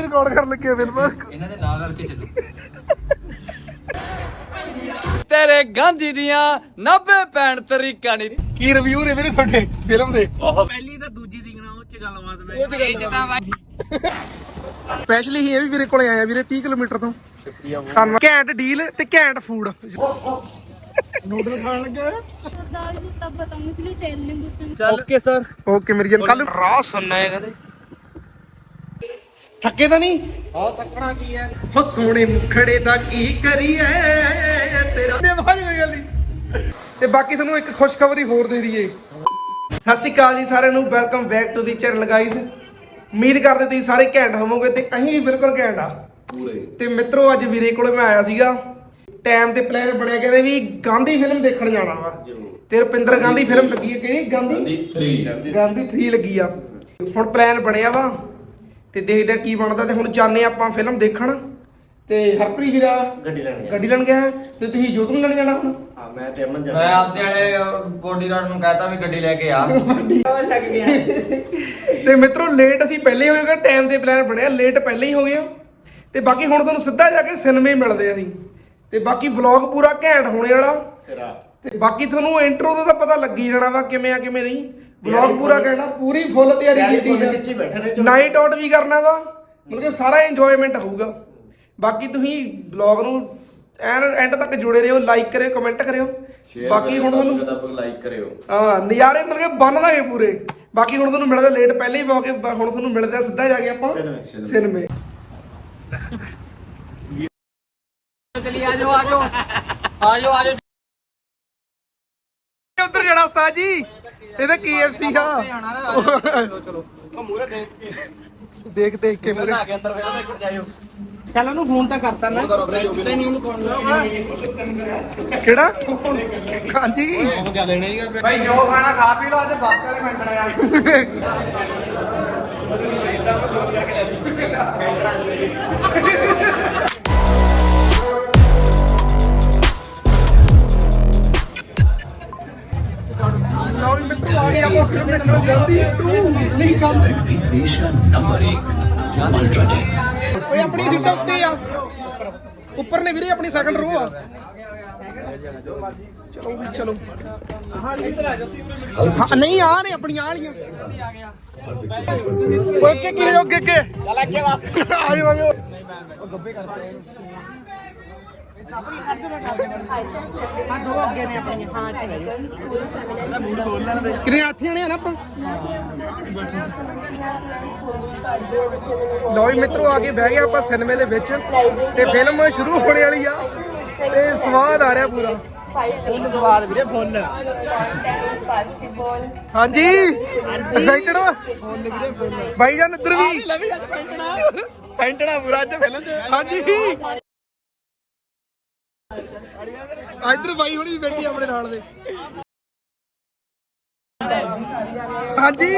Record ਕਰਨ ਲੱਗੇ film ਇਹਨਾਂ ਦੇ ਨਾਲ ਰਲ ਕੇ ਚੱਲੋ। ਤੇਰੇ ਗਾਂਧੀ ਦੀਆਂ 90 ਪੈਣ ਤਰੀਕਾ ਨਹੀਂ ਕੀ ਰਿਵਿਊ ਨੇ ਵੀਰੇ ਤੁਹਾਡੇ? ਫਿਲਮ ਦੇ। ਪਹਿਲੀ ਤਾਂ ਦੂਜੀ ਦੀ ਗਣਾ ਉਹ ਚ ਗੱਲਬਾਤ ਮੈਂ ਉਹ ਚ ਤਾਂ ਬਾਈ ਸਪੈਸ਼ਲੀ ਹੀ ਇਹ ਵੀ ਵੀਰੇ ਕੋਲੇ ਆਇਆ ਵੀਰੇ 30 ਕਿਲੋਮੀਟਰ ਤੋਂ। ਸ਼ੁਕਰੀਆ ਘੈਂਟ ਡੀਲ ਤੇ ਘੈਂਟ ਫੂਡ ਥੱਕੇ ਤਾਂ ਨਹੀਂ? ਹਾਂ ਤੱਕਣਾ ਕੀ ਹੈ? ਹੋ ਸੋਹਣੇ ਮੁਖੜੇ ਦਾ ਕੀ ਕਰੀਏ ਤੇਰਾ? ਬੇਵਾਜ ਕੋਈ ਗੱਲ ਨਹੀਂ ਤੇ ਬਾਕੀ ਤੁਹਾਨੂੰ ਇੱਕ ਖੁਸ਼ਖਬਰੀ ਹੋਰ ਦੇ ਦਈਏ। ਸਤਿ ਸ਼੍ਰੀ ਅਕਾਲ ਜੀ ਸਾਰਿਆਂ ਨੂੰ welcome back to the channel guys ਉਮੀਦ ਕਰਦੇ ਤੁਸੀਂ ਸਾਰੇ ਘੈਂਟ ਹੋਵੋਗੇ ਤੇ ਅਸੀਂ ਵੀ ਬਿਲਕੁਲ ਘੈਂਟ ਆ। ਪੂਰੇ। ਤੇ ਮਿੱਤਰੋ ਅੱਜ ਵੀਰੇ ਕੋਲੇ ਮੈਂ ਆਇਆ ਸੀਗਾ। ਟਾਈਮ ਤੇ ਪਲਾਨ ਬਣਿਆ ਕਹਿੰਦੇ ਵੀ ਗਾਂਧੀ ਫਿਲਮ ਦੇਖਣ ਜਾਣਾ ਵਾ। ਤੇ ਰੁਪਿੰਦਰ ਗਾਂਧੀ ਫਿਲਮ ਲੱਗੀ ਹੈ ਕਿਹੜੀ? ਗਾਂਧੀ? 3 ਗਾਂਧੀ 3 ਲੱਗੀ ਆ। ਹੁਣ ਪਲਾਨ ਬਣਿਆ ਵਾ ਤੇ ਦੇਖਦੇ ਆ ਕੀ ਬਣਦਾ ਤੇ ਹੁਣ ਜਾਣੇ ਆਪਾਂ ਫਿਲਮ ਦੇਖਣ। ਤੇ ਹਰਪ੍ਰੀਤ ਵੀਰਾ ਗੱਡੀ ਲੈਣ ਗਿਆ। ਗੱਡੀ ਲੈਣ ਗਿਆ ਤੇ ਤੁਸੀਂ ਜੋਤ ਨੂੰ ਲੈਣ ਜਾਣਾ ਹੁਣ? ਮੈਂ ਆਪਦੇ ਵਾਲੇ ਬੋਡੀ ਗਾਰਡ ਨੂੰ ਕਹਤਾ ਵੀ ਗੱਡੀ ਲੈ ਕੇ ਆ। ਤੇ ਮਿੱਤਰੋ ਲੇਟ ਅਸੀਂ ਪਹਿਲੇ ਹੋ ਗਏ ਟਾਈਮ ਤੇ ਪਲਾਨ ਬਣਿਆ ਲੇਟ ਪਹਿਲੇ ਹੀ ਹੋ ਗਏ ਆ। ਤੇ ਬਾਕੀ ਹੁਣ ਤੁਹਾਨੂੰ ਸਿੱਧਾ ਜਾ ਕੇ ਸਿਨੇਮੇ ਮਿਲਦੇ ਆ ਅਸੀਂ। ਤੇ ਬਾਕੀ ਵਲੌਗ ਪੂਰਾ ਘੈਂਟ ਹੋਣੇ ਵਾਲਾ। ਸਿਰਾ। ਤੇ ਬਾਕੀ ਤੁਹਾਨੂੰ ਇੰਟਰੋ ਦਾ ਤਾਂ ਪਤਾ ਲੱਗੀ ਜਾਣਾ ਵਾ ਕਿਵੇਂ ਆ ਕਿਵੇਂ ਨਹੀਂ। ਵਲੌਗ ਪੂਰਾ ਕਹਿਣਾ ਪੂਰੀ ਫੁੱਲ ਤਿਆਰੀ ਕੀਤੀ ਹੈ ਨਾਈਟ ਆਊਟ ਵੀ ਕਰਨਾ ਵਾ। ਮਤਲਬ ਕਿ ਸਾਰਾ ਇੰਜੋਇਮੈਂਟ ਹੋਊਗਾ। ਬਾਕੀ ਤੁਸੀਂ ਵਲੌਗ ਨੂੰ ਐਨ ਐਂਡ ਤੱਕ ਜੁੜੇ ਰਹੋ ਲਾਈਕ ਕਰਿਓ ਕਮੈਂਟ ਕਰਿਓ। ਬਾਕੀ ਹੁਣ ਤੁਹਾਨੂੰ ਲਾਈਕ ਕਰਿਓ। ਹਾਂ ਨਜ਼ਾਰੇ ਮਤਲਬ ਕਿ ਬੰਨ ਦਾਂਗੇ ਪੂਰੇ। ਬਾਕੀ ਹੁਣ ਤੁਹਾਨੂੰ ਮਿਲਦਾ ਲੇਟ ਪਹਿਲੇ ਹੀ ਵਾਕੇ ਹੁਣ ਤੁਹਾਨੂੰ ਮਿਲਦੇ ਆ ਸਿੱਧਾ ਜਾ ਕੇ ਆਪਾਂ ਸਿਨੇਮੇ ਚਲੀ ਆ ਜਾਓ ਆ ਜਾਓ। ਆ ਜਾਓ ਆ ਜਾਓ। ਉੱਧਰ ਜਾਣਾ ਉਸਤਾਦ ਜੀ। ਇਹ ਤਾਂ KFC ਆ। ਚਲੋ। ਚਲੋ ਦੇਖ ਦੇਖ ਕੇ ਮੇਰੇ ਚੱਲ ਉਹਨੂੰ ਫੋਨ ਤਾਂ ਕਰਤਾ ਮੈਂ। ਕਿਹੜਾ? ਹਾਂਜੀ। ਭਾਈ ਜੋ ਖਾਣਾ ਖਾ ਪੀ ਲਓ ਅੱਜ ਬੱਸ ਵਾਲੇ ਮੰਗਣਾ ਆ। ਓਏ ਆਪਣੀ ਸੀਟਾਂ ਉੱਤੇ ਆ ਉੱਪਰ ਨੇ ਵੀਰੇ ਆਪਣੀ ਸੈਕੰਡ ਰੋ ਆ ਚਲੋ ਵੀ ਚਲੋ। ਹਾਂ ਨਹੀਂ ਆ ਨੇ ਆਪਣੀਆਂ ਆ ਵਾਲੀਆਂ। ਓਏ ਅੱਗੇ ਕੀ ਹੋ ਅੱਗੇ ਅੱਗੇ? ਚੱਲ ਅੱਗੇ ਵਾਸ ਆਜੋ ਆਜੋ ਹਾਂ ਦੋ ਅੱਗੇ ਨੇ ਆਪਣੀਆਂ ਹਾਂ ਇੱਥੇ ਲੈ ਜਾਓ। ਕਿੰਨੇ ਅੱਠ ਜਣੇ ਆ ਨਾ ਆਪਾਂ? ਜੀ ਮਿੱਤਰੋ ਆ ਕੇ ਬਹਿ ਗਏ ਆਪਾਂ ਸਿਨੇਮੇ ਦੇ ਵਿੱਚ ਤੇ ਫਿਲਮ ਸ਼ੁਰੂ ਹੋਣ ਵਾਲੀ ਆ ਤੇ ਸਵਾਦ ਆ ਰਿਹਾ ਪੂਰਾ। ਫੁੱਲ ਸਵਾਦ ਵੀਰੇ ਫੁੱਲ। ਹਾਂਜੀ? ਐਕਸਾਈਟਡ ਹੋ? ਫੁੱਲ ਵੀਰੇ ਫੁੱਲ। ਬਾਈ ਜਾਨ ਇੱਧਰ ਵੀ। ਲੈ ਵੀ ਅੱਜ ਪੈਂਟਣਾ ਪੈਂਟਣਾ ਪੂਰਾ ਅੱਜ ਫਿਲਮ ਹਾਂਜੀ। ਆ ਇੱਧਰ ਬਾਈ ਹੁਣੀ ਵੀ ਬੈਠੀ ਆਪਣੇ ਨਾਲ ਦੇ। ਹਾਂਜੀ।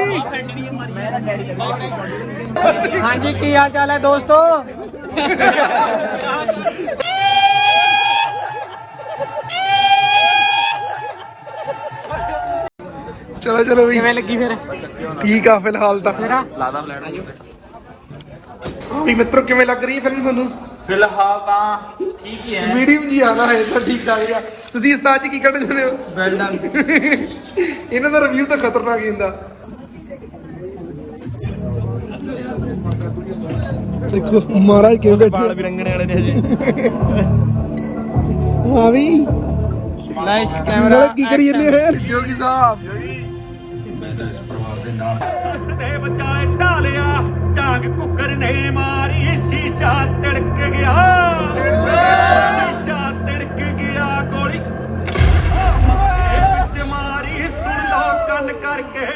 ਹਾਂਜੀ ਕੀ ਹਾਲ ਚਾਲ ਹੈ ਦੋਸਤੋ? ਚਲੋ ਚਲੋ ਵੀ। ਕਿਵੇਂ ਲੱਗੀ ਫਿਰ? ਠੀਕ ਆ ਫਿਲਹਾਲ ਤਾਂ। ਲਾਦਾ ਫਲੈਟ ਵੀ ਮਿੱਤਰੋ ਕਿਵੇਂ ਲੱਗ ਰਹੀ ਹੈ ਫਿਲਮ ਤੁਹਾਨੂੰ? ਫਿਲਹਾਲ ਤਾਂ ਠੀਕ ਹੀ ਹੈ। ਮੀਡੀਅਮ ਜੀ ਆਦਾ ਹੈ ਤਾਂ ਠੀਕ ਠਾਕ ਆ। ਤੁਸੀਂ ਉਸਤਾਦ ਜੀ ਕੀ ਕੱਢ ਜਾਂਦੇ ਹੋ? ਵੈਲ ਇਹਨਾਂ ਦਾ ਰਿਵਿਊ ਤਾਂ ਖਤਰਨਾਕ ਹੀ ਹੁੰਦਾ। ਦੇਖੋ ਮਹਾਰਾਜ ਕਿਵੇਂ ਬੈਠੇ ਵੀ ਰੰਗਣੇ ਵਾਲੇ ਨੇ ਹਜੇ। ਹਾਂ ਵੀ। ਨਾਈਸ ਨਾਲੇ ਕੀ ਕਰੀ ਜਾਂਦੇ ਹੈ ਜੋਗੀ ਸਾਹਿਬ। ਦੇ ਬਚਾਏ ਢਾਲਿਆ, ਝਾਂਗ ਕੁੱਕਰ ਨੇ ਮਾਰੀ, ਸ਼ੀਸ਼ਾ ਤਿੜਕ ਗਿਆ। ਸ਼ੀਸ਼ਾ ਤਿੜਕ ਗਿਆ ਗੋਲੀ। ਵਿੱਚ ਮਾਰੀ ਸੁਣ ਲਓ ਕੰਨ ਕਰਕੇ।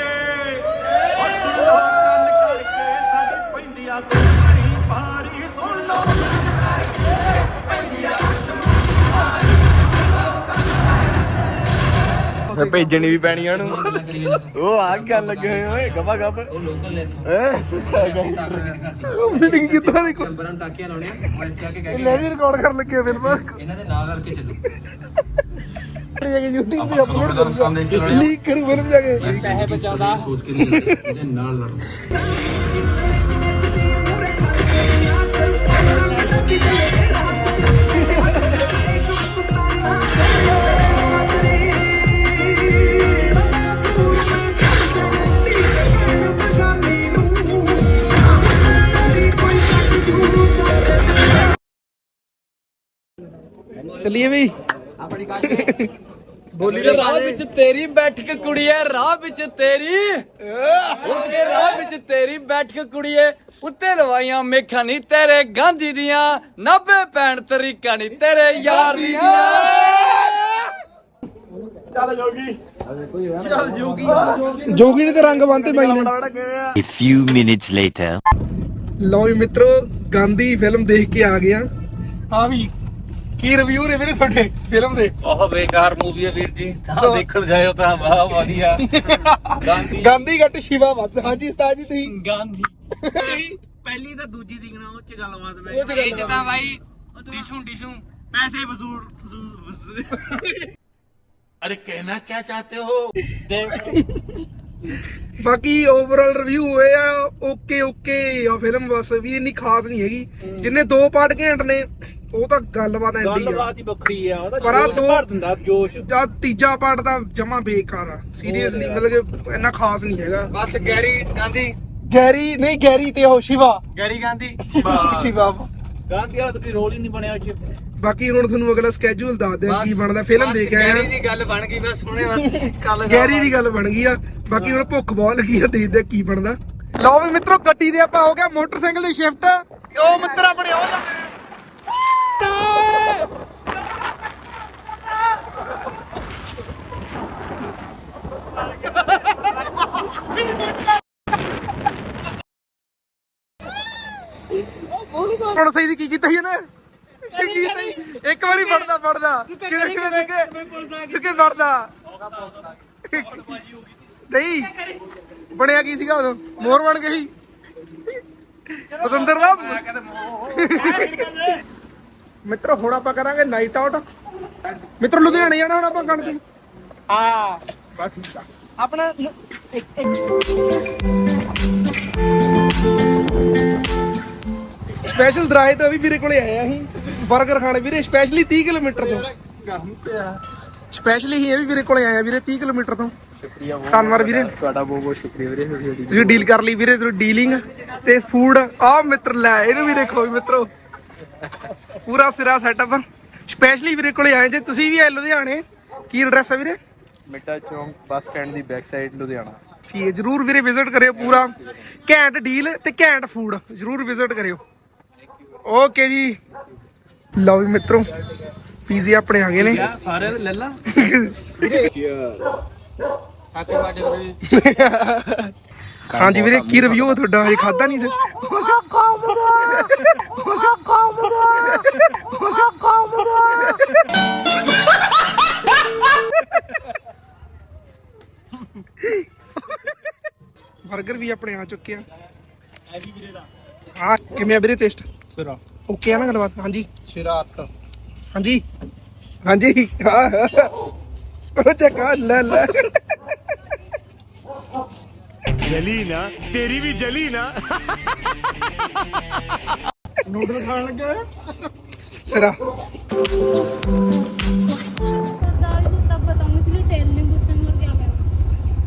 ਸੁਣ ਲਓ ਕੰਨ ਕਰਕੇ, ਸਾਡੇ ਪੈਂਦੀਆਂ ਫਿਰ ਭੇਜਣੀ ਵੀ ਪੈਣੀ ਆ ਉਹਨੂੰ। ਉਹ ਆ ਗੱਲ ਲੱਗੇ ਹੋਏ ਓਏ ਗੱਬਾ ਗੱਬ ਉਹ ਲੋਕਲ ਲੈ ਮੀਟਿੰਗ ਕਿੱਦਾਂ ਦੀ ਬਰਾਂ ਟਾਕੀਆਂ ਲਾਉਣੀਆਂ ਮੈਂ ਇਸ ਕੇ ਕਹਿ ਲੈ ਜੀ ਰਿਕਾਰਡ ਕਰਨ ਲੱਗੇ ਫਿਲਮ ਇਹਨਾਂ ਦੇ ਨਾਲ ਕਰਕੇ ਚੱਲੋ। ਜਾ ਕੇ YouTube ਤੇ ਅਪਲੋਡ ਕਰੂਗਾ ਲੀਕ ਕਰੂ ਫਿਲਮ ਜਾ ਕੇ। ਪੈਸੇ ਬਚਾਉਂਦਾ। ਸੋਚ ਕੇ ਨਹੀਂ ਇਹਦੇ ਨਾਲ ਲੜੋ ਚੱਲੀਏ ਬਈ। ਬੋਲੀ ਦਾ ਰਾਹ ਵਿੱਚ ਤੇਰੀ ਬੈਠਕ ਕੁੜੀਏ ਰਾਹ ਵਿੱਚ ਤੇਰੀ। ਉੱਤੇ ਰਾਹ ਵਿੱਚ ਤੇਰੀ ਬੈਠਕ ਕੁੜੀਏ ਉੱਤੇ ਲਵਾਈਆਂ ਮੇਖਾਂ ਨਹੀਂ ਤੇਰੇ ਗਾਂਧੀ ਦੀਆਂ 90 ਪੈਣ ਤਰੀਕਾ ਨਹੀਂ ਤੇਰੇ ਯਾਰ ਦੀਆਂ। ਜੋਗੀ। ਨੇ ਤੇ ਰੰਗ ਬੰਨਤੇ ਬਾਈ ਨੇ। A few minutes later. ਲਓ ਵੀ ਮਿੱਤਰੋ ਗਾਂਧੀ ਫਿਲਮ ਦੇਖ ਕੇ ਆ ਗਿਆ ਹਾਂ ਵੀ ਕੀ ਰਿਵਿਊ ਨੇ ਵੀਰੇ ਤੁਹਾਡੇ ਫਿਲਮ ਦੇ? ਬਹੁਤ ਬੇਕਾਰ ਮੂਵੀ ਹੈ ਵੀਰ ਜੀ। ਤਾਂ ਦੇਖਣ ਜਾਇਓ ਤਾਂ ਵਾਹ ਵਧੀਆ। ਗਾਂਧੀ। ਘੱਟ ਸ਼ਿਵਾ ਵੱਧ। ਹਾਂਜੀ ਉਸਤਾਦ ਜੀ ਤੁਸੀਂ? ਗਾਂਧੀ। ਪਹਿਲੀ ਤਾਂ ਦੂਜੀ ਦੀ ਗਣਾ ਉਹ ਚ ਗੱਲਬਾਤ ਮੈਂ ਉਹ ਚ ਗੱਲ ਇਹ ਚ ਤਾਂ ਬਾਈ ਡਿਸ਼ੂ ਡਿਸ਼ੂ ਪੈਸੇ ਕੀ ਚਾਹਤੇ ਹੋ? ਬਾਕੀ ਓਵਰਆਲ ਰਿਵਿਊ ਹੋਏ ਆ ਓਕੇ ਓਕੇ ਆ ਫਿਲਮ ਬਸ। ਵੀ ਇੰਨੀ ਖਾਸ ਨਹੀਂ ਹੈਗੀ। ਜਿੰਨੇ ਦੋ ਪਾਰਟ ਘੈਂਟ ਨੇ ਉਹ ਤਾਂ ਗੱਲਬਾਤ ਐਂਡੀ ਆ। ਗੱਲਬਾਤ ਹੀ ਵੱਖਰੀ ਆ ਉਹਦਾ ਪਰ ਜੋਸ਼ ਦੋ- ਭਰ ਦਿੰਦਾ ਜੋਸ਼। ਜਾਂ ਤੀਜਾ ਪਾਰਟ ਤਾਂ ਜਮਾ ਬੇਕਾਰ ਆ ਸੀਰੀਅਸਲੀ ਮਤਲਬ ਕਿ ਇੰਨਾ ਖਾਸ ਨਹੀਂ ਹੈਗਾ। ਬਸ ਗੈਰੀ ਗਾਂਧੀ। ਗੈਰੀ ਨਹੀਂ ਗੈਰੀ ਤੇ ਉਹ ਸ਼ਿਵਾ। ਗੈਰੀ ਗਾਂਧੀ। ਸ਼ਿਵਾ। ਗਾਂਧੀ ਵਾਲਾ ਤਾਂ ਕੋਈ ਰੋਲ ਹੀ ਨਹੀਂ ਬਣਿਆ ਉਹ ਚ ਬਾਕੀ ਹੁਣ ਤੁਹਾਨੂੰ ਅਗਲਾ ਸਕੇਜੂਲ ਦੱਸ ਦਿਆਂ ਕੀ ਬਣਦਾ ਫਿਲਮ ਦੇਖ ਕੇ ਆਏ ਗੈਰੀ ਆ ਦੀ ਗੱਲ ਬਣ ਗਈ ਬਸ ਹੁਣੇ ਬਸ ਕੱਲ ਗੈਰੀ ਦੀ ਗੱਲ ਬਣ ਗਈ ਆ। ਬਾਕੀ ਹੁਣ ਭੁੱਖ ਬਹੁਤ ਲੱਗੀ ਆ ਦੇਖਦੇ ਆ ਕੀ ਬਣਦਾ। ਲਓ ਵੀ ਮਿੱਤਰੋ ਗੱਡੀ ਦੇ ਆਪਾਂ ਹੋ ਗਿਆ ਮੋਟਰਸਾਈਕਲ ਦੀ ਸ਼ਿਫਟ ਉਹ ਮਿੱਤਰ ਆਪਣੇ ਉਹ ਲੱਗੇ ਹੁਣ ਸਹੀ ਦੀ ਕੀ ਕੀਤਾ ਸੀ ਇਹਨੇ? ਕੀ ਕੀਤਾ ਸੀ? ਇੱਕ ਵਾਰੀ ਫੜਦਾ ਫੜਦਾ। ਕਿਵੇਂ ਕਿਵੇਂ ਸਿੱਕੇ ਸਿੱਕੇ ਫੜਦਾ। ਨਹੀਂ। ਬਣਿਆ ਕੀ ਸੀਗਾ ਉਦੋਂ? ਮੋਰ ਬਣ ਗਈ ਪਤੰਦਰ ਦਾ ਮਿੱਤਰ ਹੁਣ ਆਪਾਂ ਕਰਾਂਗੇ ਨਾਈਟ ਆਊਟ ਮਿੱਤਰ ਲੁਧਿਆਣੇ ਜਾਣਾ ਹੁਣ ਆਪਾਂ ਕਣਕ ਹਾਂ। ਬਸ ਠੀਕ ਆ। ਆਪਣਾ ਇੱਕ ਸਪੈਸ਼ਲ ਦਰਾਏ ਤੋਂ ਵੀ ਵੀਰੇ ਕੋਲੇ ਆਏ ਆ ਅਸੀਂ। 버ਗਰ ਖਾਣੇ ਵੀਰੇ ਸਪੈਸ਼ਲੀ 30 ਕਿਲੋਮੀਟਰ ਤੋਂ। ਸਪੈਸ਼ਲੀ ਹੀ ਇਹ ਵੀ ਵੀਰੇ ਕੋਲੇ ਆਏ ਆ ਵੀਰੇ 30 ਕਿਲੋਮੀਟਰ ਤੋਂ। ਧੰਨਵਾਦ ਵੀਰੇ। ਤੁਹਾਡਾ ਬਹੁਤ ਬਹੁਤ ਸ਼ੁਕਰੀਆ ਵੀਰੇ ਤੁਸੀਂ ਡੀਲ ਕਰ। ਲਈ ਵੀਰੇ ਤੁਸੀਂ ਡੀਲਿੰਗ ਤੇ ਫੂਡ ਆ ਮਿੱਤਰ ਲੈ ਇਹਨੂੰ ਵੀ ਦੇਖੋ ਵੀ ਮਿੱਤਰੋ। ਪੂਰਾ ਸਿਰਾ ਸੈਟਅਪ ਸਪੈਸ਼ਲੀ ਵੀਰੇ ਕੋਲੇ ਆਏ ਜੇ ਤੁਸੀਂ ਵੀ ਆਏ ਲੁਧਿਆਣੇ? ਕੀ ਐਡਰੈਸ ਹੈ ਵੀਰੇ? ਮਿੱਟਾ ਚੌਂਕ ਬੱਸ ਸਟੈਂਡ ਦੀ ਬੈਕ ਸਾਈਡ ਲੁਧਿਆਣਾ। ਠੀਕ ਹੈ ਜਰੂਰ ਵੀਰੇ ਵਿਜ਼ਿਟ ਕਰਿਓ ਪੂਰਾ। ਘੈਂਟ ਡੀਲ ਤੇ ਘੈਂਟ ਫੂਡ ਜਰੂਰ ਵਿਜ਼ਿਟ ਕਰਿਓ। ਓਕੇ ਜੀ। ਲਓ ਵੀ ਮਿੱਤਰੋ ਪੀਜ਼ੇ ਆਪਣੇ ਆ ਗਏ ਨੇ ਸਾਰੇ ਲੈ ਲਾ। ਹਾਂਜੀ ਵੀਰੇ ਕੀ ਰਿਵਿਊ ਹੈ ਤੁਹਾਡਾ? ਹਜੇ ਖਾਦਾ ਨਹੀਂ 버ਗਰ ਵੀ ਆਪਣੇ ਆ ਚੁੱਕੇ ਆ। ਹਾਂ ਕਿਵੇਂ ਆ ਵੀਰੇ ਟੇਸਟ ਸਿਰਾ। ਓਕੇ ਆ ਨਾ ਗੱਲਬਾਤ? ਹਾਂਜੀ। ਸ਼ਿਰਾਤ ਹਾਂਜੀ। ਹਾਂਜੀ। ਕਰੋ ਚੱਕ ਆ, ਲੈ ਲੈ। ਜਲੀ ਨਾ ਤੇਰੀ ਵੀ ਜਲੀ ਨਾ। ਨੂਡਲ ਖਾਣ ਲੱਗਾ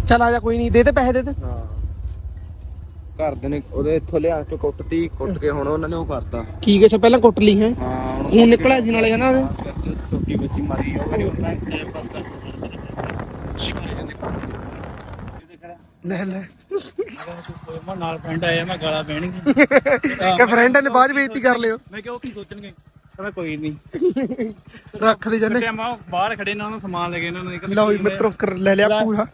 ਚਲ ਆ ਜਾ ਕੋਈ ਨਹੀਂ ਦੇ ਤੇ ਪੈਸੇ ਦੇ ਤੇ। ਘਰ ਦੇ ਨੇ ਉਹਦੇ ਇੱਥੋਂ ਲਿਆ ਕੇ ਕੁੱਟਤੀ ਕੁੱਟ ਕੇ ਹੁਣ ਉਹਨਾਂ ਨੇ ਉਹ ਕਰਤਾ। ਕੀ ਕਿਛ ਪਹਿਲਾਂ ਕੁੱਟ ਲਈ ਹੈ? ਹੁਣ ਨਿਕਲਿਆ ਸੀ ਨਾਲੇ ਹਨਾ ਸੱਚ ਛੋਟੀ ਬੱਚੀ ਮਰੀ ਉਹ ਕਰੀ ਉਹਨਾਂ ਟਾਈਮ ਪਾਸ ਕਰਤਾ ਸਰ। ਲੈ ਲੈ। ਮੈਂ ਨਾਲ ਫਰੈਂਡ ਆਇਆ ਮੈਂ ਗਾਲਾਂ ਪੈਣਗੀ ਕਿ ਫਰੈਂਡ ਨੇ ਬਾਅਦ ਬੇਇੱਜ਼ਤੀ ਕਰ ਲਿਓ। ਮੈਂ ਕਿਹਾ ਉਹ ਕੀ ਸੋਚਣਗੇ? ਕਹਿੰਦਾ ਕੋਈ ਨਹੀਂ ਰੱਖ ਦੇ ਜੰਨੇ ਕਿ ਮੈਂ ਬਾਹਰ ਖੜੇ ਨੇ ਉਹਨਾਂ ਨੂੰ ਸਮਾਨ ਲੈ ਕੇ ਇਹਨਾਂ ਨੂੰ ਲਓ ਵੀ ਮਿੱਤਰੋ ਕਰ ਲੈ ਲਿਆ ਪੂਰਾ।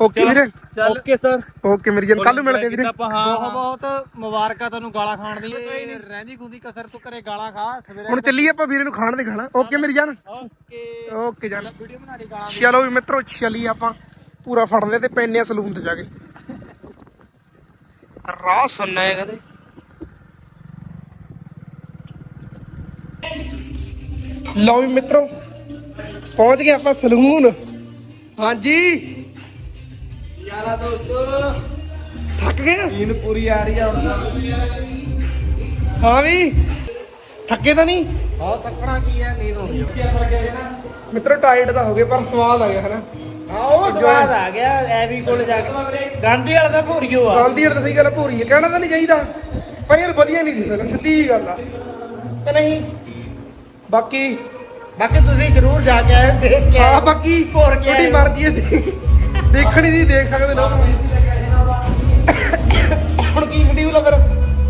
ਓਕੇ ਵੀਰੇ। Okay sir. ਓਕੇ ਮੇਰੀ ਜਾਨ ਕੱਲ ਨੂੰ ਮਿਲਦੇ ਆ ਵੀਰੇ। ਆਪਾਂ ਹਾਂ ਬਹੁਤ ਬਹੁਤ ਮੁਬਾਰਕਾਂ ਤੁਹਾਨੂੰ ਗਾਲਾਂ ਖਾਣ ਦੀ। ਰਹਿੰਦੀ ਖੁੰਦੀ ਕਸਰ ਤੂੰ ਘਰੇ ਗਾਲਾਂ ਖਾ ਸਵੇਰੇ ਹੁਣ ਚੱਲੀਏ ਆਪਾਂ ਵੀਰੇ ਨੂੰ ਖਾਣ ਦੇ ਖਾਣਾ। ਓਕੇ ਮੇਰੀ ਜਾਨ। ਓਕੇ। ਓਕੇ ਜਾਨ। ਵੀਡੀਓ ਬਣਾ ਲਈ ਗਾਲਾਂ ਚਲੋ ਵੀ ਮਿੱਤਰੋ ਚੱਲੀਏ ਆਪਾਂ। ਪੂਰਾ ਫੜ ਲਿਆ ਤੇ ਪੈਨੇ ਆ ਸਲੂਨ ਤੇ ਜਾ ਕੇ। ਰਾਹ ਸੁਣਨਾ ਹੈ ਕਦੇ ਲਓ ਵੀ ਮਿੱਤਰੋ ਪਹੁੰਚ ਗਏ ਆਪਾਂ ਸਲੂਨ। ਹਾਂਜੀ। ਯਾਰਾ ਦੋਸਤੋ। ਥੱਕ ਗਏ? ਨੀਂਦ ਪੂਰੀ ਆ ਰਹੀ ਆ ਹੁਣ ਹਾਂ ਵੀ। ਥੱਕੇ ਤਾਂ ਨਹੀਂ? ਬਹੁਤ ਤੱਕਣਾ ਕੀ ਹੈ ਨੀਂਦ ਆਉਂਦੀ ਹੈ ਮਿੱਤਰੋ ਟਾਇਰਡ ਤਾਂ ਹੋ ਗਏ ਪਰ ਸਵਾਦ ਆ ਗਿਆ ਹਨਾ? ਹਾਂ ਉਹ ਸਵਾਦ ਆ ਗਿਆ ਐਵੀ ਕੋਲ ਜਾ ਕੇ। ਗਾਂਧੀ ਵਾਲਾ ਤਾਂ ਭੋਰੀਓ ਆ। ਗਾਂਧੀ ਵਾਲੀ ਤਾਂ ਸਹੀ ਗੱਲ ਆ, ਭੂਰੀ ਹੈ ਕਹਿਣਾ ਤਾਂ ਨਹੀਂ ਚਾਹੀਦਾ। ਪਰ ਯਾਰ ਵਧੀਆ ਨਹੀਂ ਸੀ ਫਿਲਮ ਸਿੱਧੀ ਜੀ ਗੱਲ ਆ। ਕਿ ਨਹੀਂ? ਬਾਕੀ? ਬਾਕੀ ਤੁਸੀਂ ਜ਼ਰੂਰ ਜਾ ਕੇ ਆਏ ਦੇਖ ਕੇ ਹਾਂ ਆਇਓ। ਬਾਕੀ ਭੋਰ ਕੇ ਤੁਹਾਡੀ ਆਇਓ। ਮਰਜ਼ੀ ਹੈ ਦੇ- ਦੇਖਣੀ ਦੀ ਦੇਖ ਸਕਦੇ ਲੋਕ ਹੁਣ ਕੀ ਸ਼ਡਿਊਲ ਆ ਫਿਰ?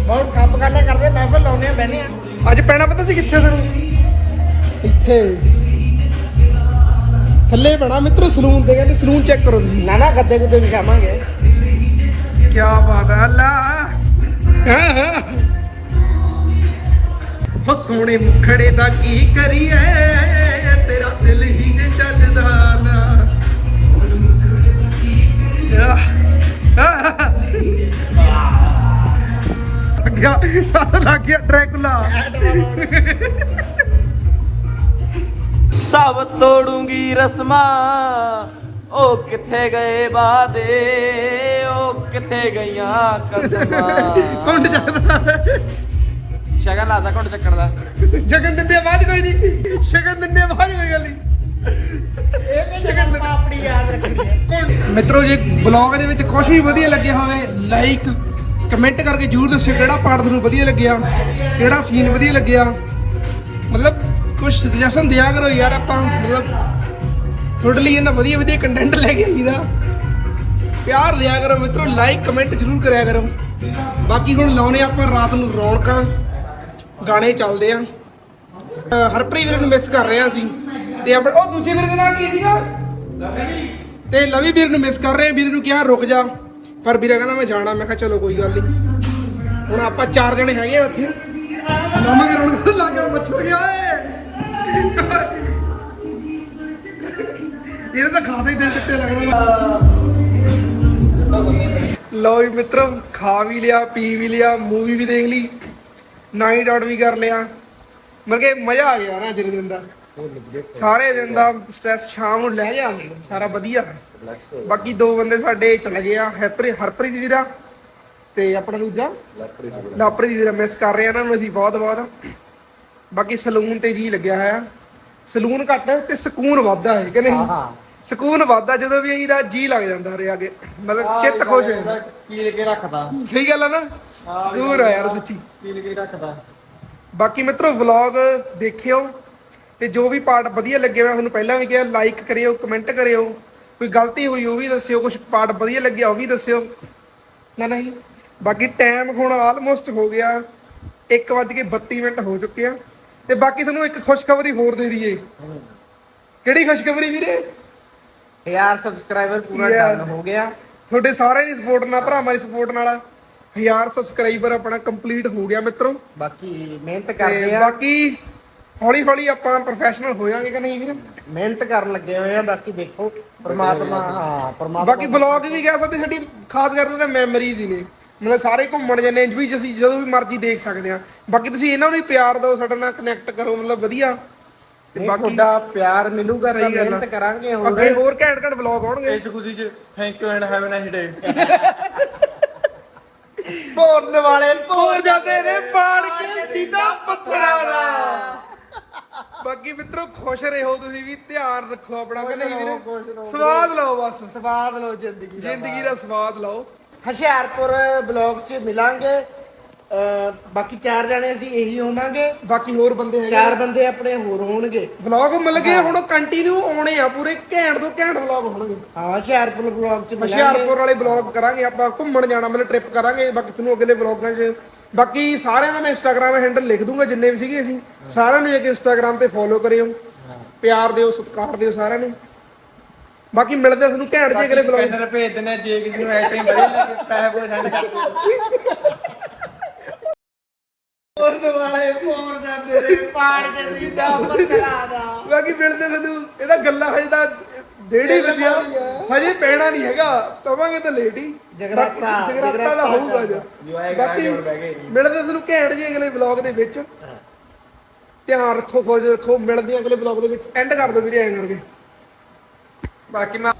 ਬਹੁਤ ਖੱਪ ਕਰਨਾ ਕਰਦੇ ਮਹਿਫਲ ਲਾਉਨੇ ਆ ਆ। ਅੱਜ ਪੈਣਾ ਪਤਾ ਸੀ ਕਿੱਥੇ ਤੈਨੂੰ? ਇੱਥੇ। ਥੱਲੇ ਬਣਾ ਮਿੱਤਰੋ ਸਲੂਨ ਤੇ ਕਹਿੰਦੇ ਸਲੂਨ ਚੈੱਕ ਕਰੋ ਤੁਸੀਂ ਨਾ ਨਾ ਗੱਦੇ ਗੁੱਦੇ ਵੀ ਖਾਵਾਂਗੇ ਕੀ ਬਾਤ ਹੈ ਅੱਲਾ ਹਾਂ ਹਾਂ ਹੋ ਸੋਹਣੇ ਮੁਖੜੇ ਦਾ ਕੀ ਕਰੀਏ ਤੇਰਾ ਦਿਲ ਹੀ ਜੇ ਚੱਜਦਾ ਨਾ ਲੱਗਿਆ ਲੱਗ ਗਿਆ ਡਰੈਕੁਲਾ ਸਭ ਤੋੜੂੰਗੀ ਰਸਮਾਂ। ਉਹ ਕਿੱਥੇ ਗਏ ਵਾਦੇ ਉਹ ਕਿੱਥੇ ਗਈਆਂ ਕਸਮਾਂ? ਕੁੰਡ ਚੱਲਦਾ ਸ਼ਗਨ ਲਾਦਾ ਘੁੰਡ ਚੱਕਣ ਦਾ। ਸ਼ਗਨ ਦਿੰਦੇ ਆਵਾਜ਼ ਕੋਈ ਨਹੀਂ। ਸ਼ਗਨ ਦਿੰਦੇ ਆਵਾਜ਼ ਕੋਈ ਗੱਲ ਨਹੀਂ। ਇਹ ਤੇ ਜਗਨ ਆਪਣੀ ਯਾਦ ਰੱਖਣੀ ਹੈ। ਮਿੱਤਰੋ ਜੇ ਬਲੌਗ ਦੇ ਵਿੱਚ ਕੁਝ ਵੀ ਵਧੀਆ ਲੱਗਿਆ ਹੋਵੇ ਲਾਈਕ ਕਮੈਂਟ ਕਰਕੇ ਜਰੂਰ ਦੱਸਿਓ ਕਿਹੜਾ ਪਾਰਟ ਤੁਹਾਨੂੰ ਵਧੀਆ ਲੱਗਿਆ ਕਿਹੜਾ ਸੀਨ ਵਧੀਆ ਲੱਗਿਆ। ਮਤਲਬ ਕੁਝ ਸੁਜੈਸ਼ਨ ਦਿਆ ਕਰੋ ਯਾਰ ਆਪਾਂ, ਮਤਲਬ ਤੁਹਾਡੇ ਲਈ ਇਹਨਾਂ ਵਧੀਆ ਵਧੀਆ ਕੰਟੈਂਟ ਲੈ ਕੇ ਆਈਦਾ। ਪਿਆਰ ਦਿਆ ਕਰੋ ਮਿੱਤਰੋ ਲਾਈਕ ਕਮੈਂਟ ਜਰੂਰ ਕਰਿਆ ਕਰੋ। ਬਾਕੀ ਹੁਣ ਲਾਉਣੇ ਆਪਾਂ ਰਾਤ ਨੂੰ ਰੌਣਕਾਂ, ਗਾਣੇ ਚੱਲਦੇ ਆ। ਹਰਪ੍ਰੀਤ ਵੀਰ ਨੂੰ ਮਿਸ ਕਰ ਰਹੇ ਆ ਅਸੀਂ। ਤੇ ਆਪਣਾ ਉਹ ਦੂਜੇ ਵੀਰ ਦਾ ਨਾਮ ਕੀ ਸੀਗਾ? ਤੇ ਲਵੀ ਵੀਰ ਨੂੰ ਮਿਸ ਕਰ ਰਹੇ ਵੀਰ ਨੂੰ ਕਿਹਾ ਰੁਕ ਜਾ। ਪਰ ਵੀਰਾ ਕਹਿੰਦਾ ਮੈਂ ਜਾਣਾ, ਮੈਂ ਕਿਹਾ ਚਲੋ ਕੋਈ ਗੱਲ ਨਹੀਂ। ਹੁਣ ਆਪਾਂ ਚਾਰ ਜਣੇ ਹੈਗੇ ਆ ਉੱਥੇ। ਲਾਵਾਂਗੇ ਰੌਣਕ। ਲਾ ਕੇ ਮੱਛਰ ਗਿਆ ਓਏ ਇਹਦਾ ਤਾਂ ਖਾਸਾ ਹੀ ਦਿਲ ਟੁੱਟੇ ਲੱਗਦਾ ਲਓ ਜੀ ਮਿੱਤਰੋ, ਖਾ ਵੀ ਲਿਆ, ਪੀ ਵੀ ਲਿਆ, ਮੂਵੀ ਵੀ ਦੇਖ ਲਈ ਨਾਈਟ ਆਊਟ ਵੀ ਕਰ ਲਿਆ। ਮਤਲਬ ਕਿ ਮਜ਼ਾ ਆ ਗਿਆ ਨਾ ਅੱਜ ਦਿਨ ਦਾ। ਸਾਰੇ ਦਿਨ ਦਾ ਸਟ੍ਰੈਸ ਸ਼ਾਮ ਨੂੰ ਲੈ ਗਿਆ ਸਾਰਾ ਵਧੀਆ। ਬਾਕੀ ਦੋ ਬੰਦੇ ਸਾਡੇ ਚਲੇ ਗਏ ਆ ਹੈਪਰੀ ਹਰਪ੍ਰੀਤ ਵੀਰਾ ਤੇ ਆਪਣਾ ਦੂਜਾ? ਲਾਪਰੀ ਵੀਰਾ ਮਿਸ ਕਰ ਰਹੇ ਆ ਇਹਨਾਂ ਨੂੰ ਅਸੀਂ ਬਹੁਤ ਬਹੁਤ ਬਾਕੀ ਸਲੂਨ ਤੇ ਜੀ ਲੱਗਿਆ ਹੋਇਆ। ਸਲੂਨ ਘੱਟ ਤੇ ਸਕੂਨ ਵੱਧਦਾ ਹੈ ਕਿ ਨਹੀਂ? ਸਕੂਨ ਵੱਧਦਾ ਜਦੋਂ ਵੀ ਇਹਦਾ ਜੀ ਲੱਗ ਜਾਂਦਾ ਹਰੇ ਅੱਗੇ। ਮਤਲਬ ਚਿੱਤ ਖੁਸ਼ ਹੋ ਜਾਂਦਾ। ਕੀਲ ਕੇ ਰੱਖਦਾ। ਸਹੀ ਗੱਲ ਆ ਨਾ? ਸਕੂਨ ਆ ਯਾਰ ਸੱਚੀ। ਕੀਲ ਕੇ ਰੱਖਦਾ। ਬਾਕੀ ਮਿੱਤਰੋ ਵਲੌਗ ਦੇਖਿਓ ਤੇ ਜੋ ਵੀ ਪਾਰਟ ਵਧੀਆ ਲੱਗੇ ਮੈਂ ਤੁਹਾਨੂੰ ਪਹਿਲਾਂ ਵੀ ਕਿਹਾ ਲਾਈਕ ਕਰਿਓ ਕਮੈਂਟ ਕਰਿਓ। ਕੋਈ ਗਲਤੀ ਹੋਈ ਉਹ ਵੀ ਦੱਸਿਓ। ਕੁਝ ਪਾਰਟ ਵਧੀਆ ਲੱਗਿਆ ਉਹ ਵੀ ਦੱਸਿਓ। ਨਾ ਨਹੀਂ? ਬਾਕੀ ਟਾਈਮ ਹੁਣ ਆਲਮੋਸਟ ਹੋ ਗਿਆ। 1:32 ਮਿੰਟ ਹੋ ਚੁੱਕੇ ਆ। ਤੇ ਬਾਕੀ ਤੁਹਾਨੂੰ ਇੱਕ ਖੁਸ਼ਖਬਰੀ ਹੋਰ ਦੇ ਦਈਏ। ਕਿਹੜੀ ਖੁਸ਼ਖਬਰੀ ਵੀਰੇ? ਯਾਰ ਸਬਸਕ੍ਰਾਈਬਰ ਪੂਰਾ. ਡਨ ਹੋ ਗਿਆ। ਤੁਹਾਡੇ ਸਾਰਿਆਂ ਦੀ ਸਪੋਰਟ ਨਾਲ ਭਰਾਵਾਂ ਦੀ ਸਪੋਰਟ ਨਾਲ 1000 ਸਬਸਕ੍ਰਾਈਬਰ ਆਪਣਾ ਕੰਪਲੀਟ ਹੋ ਗਿਆ ਮਿੱਤਰੋ। ਬਾਕੀ ਮਿਹਨਤ ਕਰਦੇ ਆ। ਬਾਕੀ ਹੌਲੀ ਹੌਲੀ ਆਪਾਂ ਪ੍ਰੋਫੈਸ਼ਨਲ ਹੋ ਜਾਾਂਗੇ ਕਿ ਨਹੀਂ ਵੀਰੇ? ਮਿਹਨਤ ਕਰਨ ਲੱਗੇ ਹੋਏ ਆ ਬਾਕੀ ਦੇਖੋ ਪ੍ਰਮਾਤਮਾ ਹਾਂ ਪ੍ਰਮਾਤਮਾ ਬਾਕੀ ਵਲੌਗ ਵੀ ਕਹਿ ਸਕਦੇ ਸਾਡੀ ਖਾਸ ਕਰਕੇ ਤਾਂ ਮੈਮਰੀਜ਼ ਹੀ ਨੇ। ਮਤਲਬ ਸਾਰੇ ਘੁੰਮਣ ਜਾਂਦੇ ਇੰਜ ਵੀ ਅਸੀਂ ਜਦੋਂ ਵੀ ਮਰਜ਼ੀ ਦੇਖ ਸਕਦੇ ਆ। ਬਾਕੀ ਤੁਸੀਂ ਇਹਨਾਂ ਨੂੰ ਵੀ ਪਿਆਰ ਦਿਓ ਸਾਡੇ ਨਾਲ ਕਨੈਕਟ ਕਰੋ ਮਤਲਬ ਵਧੀਆ। ਤੇ ਬਾਕੀ ਤੁਹਾਡਾ ਪਿਆਰ ਮਿਲੂਗਾ ਤਾਂ ਸਹੀ ਗੱਲ ਆ। ਮਿਹਨਤ ਕਰਾਂਗੇ ਅੱਗੇ ਹੋਰ ਹੋਰ ਘੈਂਟ ਘੈਂਟ ਵਲੌਗ ਆਉਣਗੇ। ਇਸ ਖੁਸ਼ੀ ਚ thank you and have a nice day ਭੋਰਨ ਵਾਲੇ ਹੋ ਜਾਂਦੇ ਨੇ ਪਾੜ ਕੇ ਸੀਨਾ ਪੱਥਰਾਂ ਦਾ। ਬਾਕੀ ਮਿੱਤਰੋ ਖੁਸ਼ ਰਹੋ ਤੁਸੀਂ ਵੀ ਧਿਆਨ ਰੱਖੋ ਆਪਣਾ ਕਿ ਨਹੀਂ ਵੀਰੇ ਸਵਾਦ ਲਓ ਬਸ। ਸਵਾਦ ਲਓ ਜ਼ਿੰਦਗੀ ਦਾ ਜ਼ਿੰਦਗੀ ਦਾ ਸਵਾਦ ਲਓ। ਹੁਸ਼ਿਆਰਪੁਰ ਬਲੌਗ 'ਚ ਮਿਲਾਂਗੇ। ਅਹ ਬਾਕੀ ਚਾਰ ਜਣੇ ਅਸੀਂ ਇਹੀ ਹੋਵਾਂਗੇ। ਬਾਕੀ ਹੋਰ ਬੰਦੇ ਹੈਗੇ ਚਾਰ ਬੰਦੇ ਆਪਣੇ ਹੋਰ ਹੋਣਗੇ। ਵਲੌਗ ਮਿਲ ਗਏ ਹੁਣ ਕੰਟੀਨਿਊ ਆਉਣੇ ਆ ਪੂਰੇ ਘੈਂਟ ਤੋਂ ਘੈਂਟ ਵਲੌਗ ਹੋਣਗੇ। ਹਾਂ ਹੁਸ਼ਿਆਰਪੁਰ ਬਲੌਗ 'ਚ ਮਿਲਾਂਗੇ। ਹੁਸ਼ਿਆਰਪੁਰ ਵਾਲੇ ਵਲੌਗ ਕਰਾਂਗੇ ਆਪਾਂ ਘੁੰਮਣ ਜਾਣਾ ਮਤਲਬ ਟ੍ਰਿਪ ਕਰਾਂਗੇ। ਬਾਕੀ ਤੁਹਾਨੂੰ ਅਗਲੇ ਵਲੌਗਾਂ 'ਚ ਬਾਕੀ ਸਾਰਿਆਂ ਦਾ ਮੈਂ ਇੰਸਟਾਗ੍ਰam ਹੈਂਡਲ ਲਿਖ ਦੂੰਗਾ ਜਿੰਨੇ ਵੀ ਸੀਗੇ ਅਸੀਂ ਸਾਰਿਆਂ ਨੂੰ ਇੱਕ ਇੰਸਟਾਗ੍ਰam ਤੇ ਫੋਲੋ ਕਰਿਓ। ਪਿਆਰ ਦਿਓ ਸਤਿਕਾਰ ਦਿਓ ਸਾਰਿਆਂ ਨੂੰ। ਬਾਕੀ ਮਿਲਦੇ ਆ ਤੁਹਾਨੂੰ ਘੈਂਟ ਜੇ ਅਗਲੇ ਵਲੌਗ ਸਕੈਨਰ ਭੇਜ ਦਿੰਦੇ ਜੇ ਕਿਸੇ ਨੂੰ ਐਟਮ ਵਧੀਆ ਲੱਗੇ ਪੈਸੇ ਪੂਸੇ ਸੈਂਡ ਕਰ ਹੋਰ ਦੁਆਲੇ ਫੋਰ ਜਾਂਦੇ ਨੇ ਪਾੜ ਕੇ ਸਿੱਧਾ ਪਤਲਾ ਦਾ ਬਾਕੀ ਮਿਲਦੇ ਆ ਤੁਹਾਨੂੰ ਇਹਦਾ ਗੱਲਾਂ ਹਜੇ ਤਾਂ ਡੇਢੀ ਵਜਿਆ। ਹਜੇ ਪੈਣਾ ਨਹੀਂ ਹੈਗਾ ਕਵਾਂਗੇ ਤਾਂ ਲੇਟ ਹੀ। ਜਗਰਾਤਾ, ਦਾ ਹੋਊਗਾ ਜੋ ਬਾਕੀ। ਮਿਲਦੇ ਆ ਤੁਹਾਨੂੰ ਘੈਂਟ ਜੇ ਅਗਲੇ ਵਲੌਗ ਦੇ ਵਿੱਚ। ਧਿਆਨ ਰੱਖੋ ਖੁਸ਼ ਰੱਖੋ। ਮਿਲਦੇ ਆ ਅਗਲੇ ਵਲੌਗ ਦੇ ਵਿੱਚ। ਐਂਡ ਕਰ ਦਿਓ ਵੀਰੇ ਐਂ ਕਰਕੇ। ਬਾਕੀ ਮੈਂ